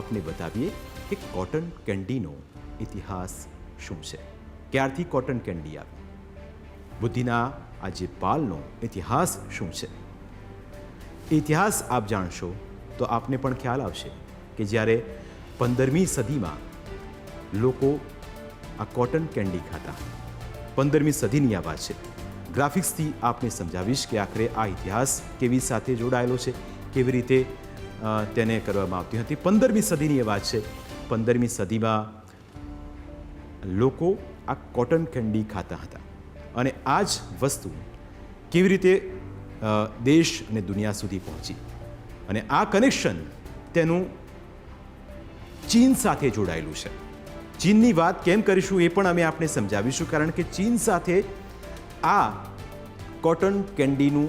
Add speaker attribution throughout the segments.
Speaker 1: આપને બતાવીએ કે કોટન કેન્ડીનો ઇતિહાસ શું છે? ક્યારથી કોટન કેન્ડી આવી? બુદ્ધિના આ જે પાલનો ઇતિહાસ શું છે? ઇતિહાસ આપ જાણશો તો આપને પણ ખ્યાલ આવશે કે જ્યારે પંદરમી સદીમાં લોકો આ કોટન કેન્ડી ખાતા. પંદરમી સદીની આ વાત છે. ગ્રાફિક્સથી આપને સમજાવીશ કે આખરે આ ઇતિહાસ કેવી સાથે જોડાયેલો છે, કેવી રીતે તેને કરવામાં આવતી હતી. પંદરમી સદીની એ વાત છે. પંદરમી સદીમાં લોકો આ કોટન કેન્ડી ખાતા હતા. અને આ જ વસ્તુ કેવી રીતે દેશ અને દુનિયા સુધી પહોંચી. અને આ કનેક્શન તેનું ચીન સાથે જોડાયેલું છે. ચીનની વાત કેમ કરીશું એ પણ અમે આપને સમજાવીશું, કારણ કે ચીન સાથે આ કોટન કેન્ડીનું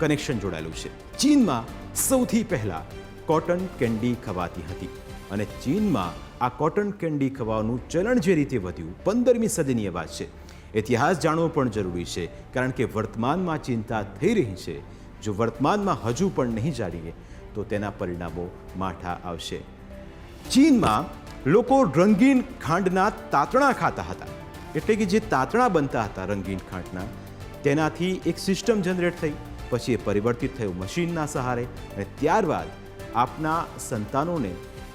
Speaker 1: કનેક્શન જોડાયેલું છે. ચીનમાં સૌથી પહેલાં કોટન કેન્ડી ખવાતી હતી અને ચીનમાં આ કોટન કેન્ડી ખવાનું ચલણ જે રીતે વધ્યું, પંદરમી સદીની વાત છે. ઇતિહાસ જાણવો પણ જરૂરી છે, કારણ કે વર્તમાનમાં ચિંતા થઈ રહી છે. જો વર્તમાનમાં હજુ પણ નહીં જાણીએ, તો તેના પરિણામો માઠા આવશે. ચીનમાં લોકો રંગીન ખાંડના તાતણા ખાતા હતા. એટલે કે જે તાતણા બનતા હતા રંગીન ખાંડના, તેનાથી એક સિસ્ટમ જનરેટ થઈ, પછી એ પરિવર્તિત થયું મશીનના સહારે અને ત્યારબાદ આપના સંતાનોને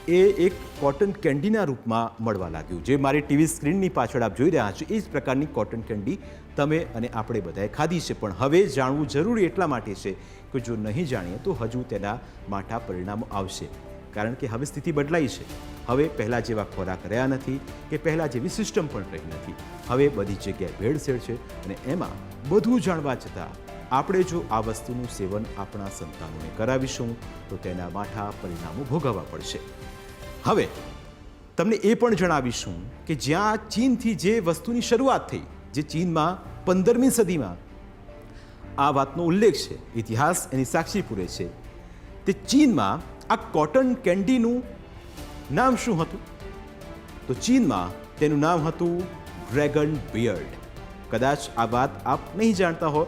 Speaker 1: એ એક કોટન કેન્ડીના રૂપમાં મળવા લાગ્યું. જે મારી ટીવી સ્ક્રીનની પાછળ આપ જોઈ રહ્યા છો, એ જ પ્રકારની કોટન કેન્ડી તમે અને આપણે બધાએ ખાધી છે. પણ હવે જાણવું જરૂરી એટલા માટે છે કે જો નહીં જાણીએ તો હજુ તેના માઠા પરિણામો આવશે. કારણ કે હવે સ્થિતિ બદલાઈ છે. હવે પહેલાં જેવા ખોરાક રહ્યા નથી કે પહેલાં જેવી સિસ્ટમ પણ રહી નથી. હવે બધી જગ્યાએ ભેળસેળ છે અને એમાં બધું જાણવા છતાં આપણે જો આ વસ્તુનું સેવન આપણા સંતાનોને કરાવીશું, તો તેના માઠા પરિણામો ભોગવવા પડશે. હવે, તમને એ પણ જણાવીશું કે જ્યાં ચીનથી જે વસ્તુની શરૂઆત થઈ, જે ચીનમાં પંદરમી સદીમાં, આ વાતનો ઉલ્લેખ છે, ઇતિહાસ એની સાક્ષી પૂરે છે. તે ચીનમાં આ કોટન કેન્ડીનું નામ શું હતું? તો ચીનમાં તેનું નામ હતું ડ્રેગન બિયર્ડ. કદાચ આ વાત આપ નહીં જાણતા હો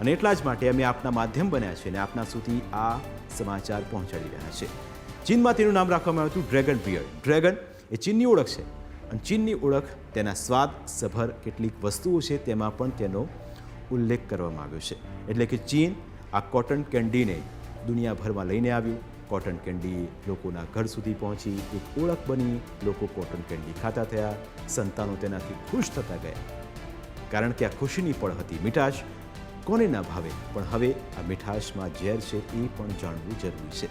Speaker 1: અને એટલા જ માટે અમે આપના માધ્યમ બન્યા છે અને આપના સુધી આ સમાચાર પહોંચાડી રહ્યા છે. ચીનમાં તેનું નામ રાખવામાં આવ્યું હતું ડ્રેગન બિયર્ડ ડ્રેગન એ ચીનની ઓળખ છે અને ચીનની ઓળખ તેના સ્વાદ સભર કેટલીક વસ્તુઓ છે તેમાં પણ તેનો ઉલ્લેખ કરવામાં આવ્યો છે. એટલે કે ચીન આ કોટન કેન્ડીને દુનિયાભરમાં લઈને આવ્યું. કોટન કેન્ડી લોકોના ઘર સુધી પહોંચી, એક ઓળખ બની, લોકો કોટન કેન્ડી ખાતા થયા, સંતાનો તેનાથી ખુશ થતા ગયા. કારણ કે આ ખુશીની પળ હતી મીઠાશ કોને ના ભાવે? પણ હવે આ મીઠાશમાં ઝેર છે, એ પણ જાણવું જરૂરી છે.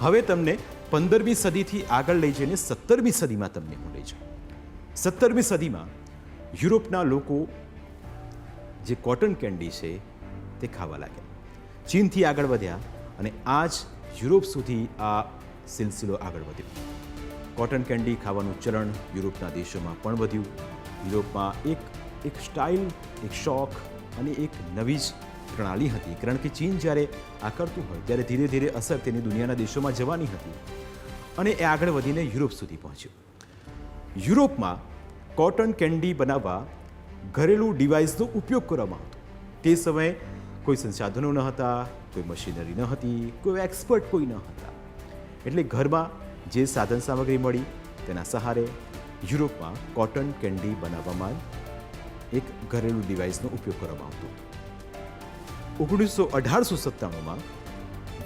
Speaker 1: હવે તમને પંદરમી સદીથી આગળ લઈ જઈને સત્તરમી સદીમાં તમને હું લઈ જાઉં. સત્તરમી સદીમાં યુરોપના લોકો જે કોટન કેન્ડી છે, તે ખાવા લાગ્યા. ચીનથી આગળ વધ્યા અને આ જ યુરોપ સુધી આ સિલસિલો આગળ વધ્યો. કોટન કેન્ડી ખાવાનું ચલણ યુરોપના દેશોમાં પણ વધ્યું. યુરોપમાં એક એક સ્ટાઇલ, એક શોખ અને એક નવી જ પ્રણાલી હતી. કારણ કે ચીન જ્યારે આ કરતું હોય, ત્યારે ધીરે ધીરે અસર તેની દુનિયાના દેશોમાં જવાની હતી અને એ આગળ વધીને યુરોપ સુધી પહોંચ્યું. યુરોપમાં કોટન કેન્ડી બનાવવા ઘરેલું ડિવાઇસનો ઉપયોગ કરવામાં આવતો. તે સમયે કોઈ સંસાધનો ન હતા, કોઈ મશીનરી ન હતી, કોઈ એક્સપર્ટ કોઈ ન હતા. એટલે ઘરમાં જે સાધન સામગ્રી મળી તેના સહારે યુરોપમાં કોટન કેન્ડી બનાવવામાં એક ઘરેલું ડિવાઇસનો ઉપયોગ કરવામાં આવતો ઓગણીસો અઢારસો સત્તાણુંમાં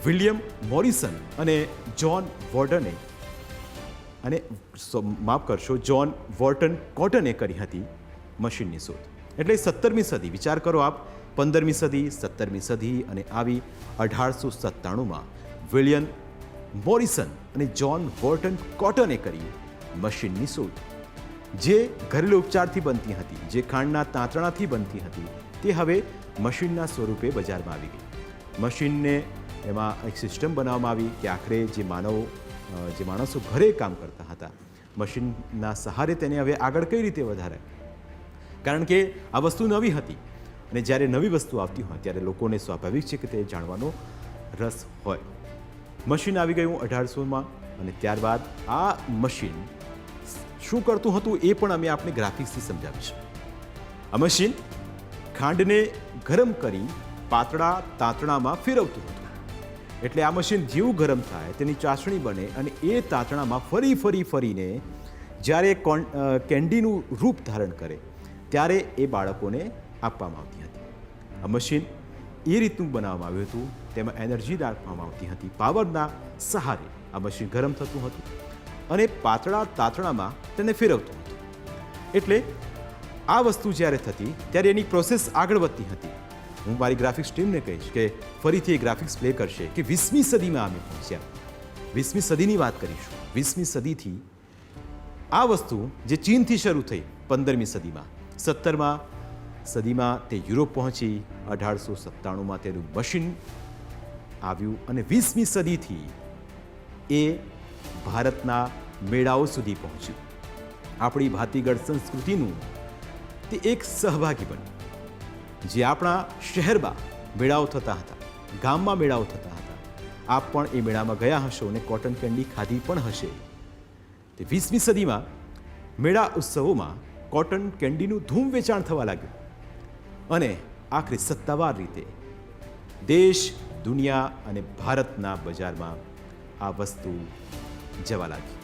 Speaker 1: વિલિયમ મોરિસન અને જ્હોન વોર્ડને અને માફ કરશો, જ્હોન વોર્ટન કોટને કરી હતી મશીનની શોધ. એટલે સત્તરમી સદી, વિચાર કરો આપ, પંદરમી સદી, સત્તરમી સદી અને આવી અઢારસો સત્તાણુંમાં વિલિયમ મોરિસન અને જ્હોન વોર્ટન કોટને કરી મશીનની શોધ. જે ઘરેલું ઉપચારથી બનતી હતી, જે ખાંડના તાંતણાથી બનતી હતી, તે હવે મશીનના સ્વરૂપે બજારમાં આવી ગઈ. મશીનને એમાં એક સિસ્ટમ બનાવવામાં આવી કે આખરે જે માનવ જે માણસો ઘરે કામ કરતા હતા, મશીનના સહારે તેને હવે આગળ કઈ રીતે વધારે? કારણ કે આ વસ્તુ નવી હતી અને જ્યારે નવી વસ્તુ આવતી હોય, ત્યારે લોકોને સ્વાભાવિક છે કે તે જાણવાનો રસ હોય. મશીન આવી ગયું અઢારસોમાં અને ત્યારબાદ આ મશીન શું કરતું હતું એ પણ અમે આપને ગ્રાફિક્સથી સમજાવીશું. આ મશીન ખાંડને ગરમ કરી પાતળા તાંતણામાં ફેરવતું હતું. એટલે આ મશીન જેવું ગરમ થાય, તેની ચાસણી બને અને એ તાંતણામાં ફરી ફરી, ફરીને જ્યારે કોન કેન્ડીનું રૂપ ધારણ કરે, ત્યારે એ બાળકોને આપવામાં આવતી હતી. આ મશીન એ રીતનું બનાવવામાં આવ્યું હતું, તેમાં એનર્જી રાખવામાં આવતી હતી પાવરના સહારે આ મશીન ગરમ થતું હતું. અને પાતળા તાતણામાં તેને ફેરવતો હતો. એટલે આ વસ્તુ જ્યારે થતી, ત્યારે એની પ્રોસેસ આગળ વધતી હતી. હું મારી ગ્રાફિક્સ ટીમને કહીશ કે ફરીથી એ ગ્રાફિક્સ પ્લે કરશે કે વીસમી સદીમાં અમે પહોંચ્યા. વીસમી સદીની વાત કરીશું. વીસમી સદીથી આ વસ્તુ જે ચીનથી શરૂ થઈ પંદરમી સદીમાં, સત્તરમાં સદીમાં તે યુરોપ પહોંચી, અઢારસો સત્તાણુંમાં તેનું મશીન આવ્યું અને વીસમી સદીથી એ ભારતના મેળાઓ સુધી પહોંચ્યું. આપણી ભાતીગઢ સંસ્કૃતિનું તે એક સહભાગી બન્યું. જે આપણા શહેરમાં મેળાઓ થતા હતા, ગામમાં મેળાઓ થતા હતા. આપ પણ એ મેળામાં ગયા હશો અને કોટન કેન્ડી ખાધી પણ હશે. તે વીસમી સદીમાં મેળા ઉત્સવોમાં કોટન કેન્ડીનું ધૂમ વેચાણ થવા લાગ્યું. અને આખરે સત્તાવાર રીતે દેશ, દુનિયા અને ભારતના બજારમાં આ વસ્તુ જવા લાગી.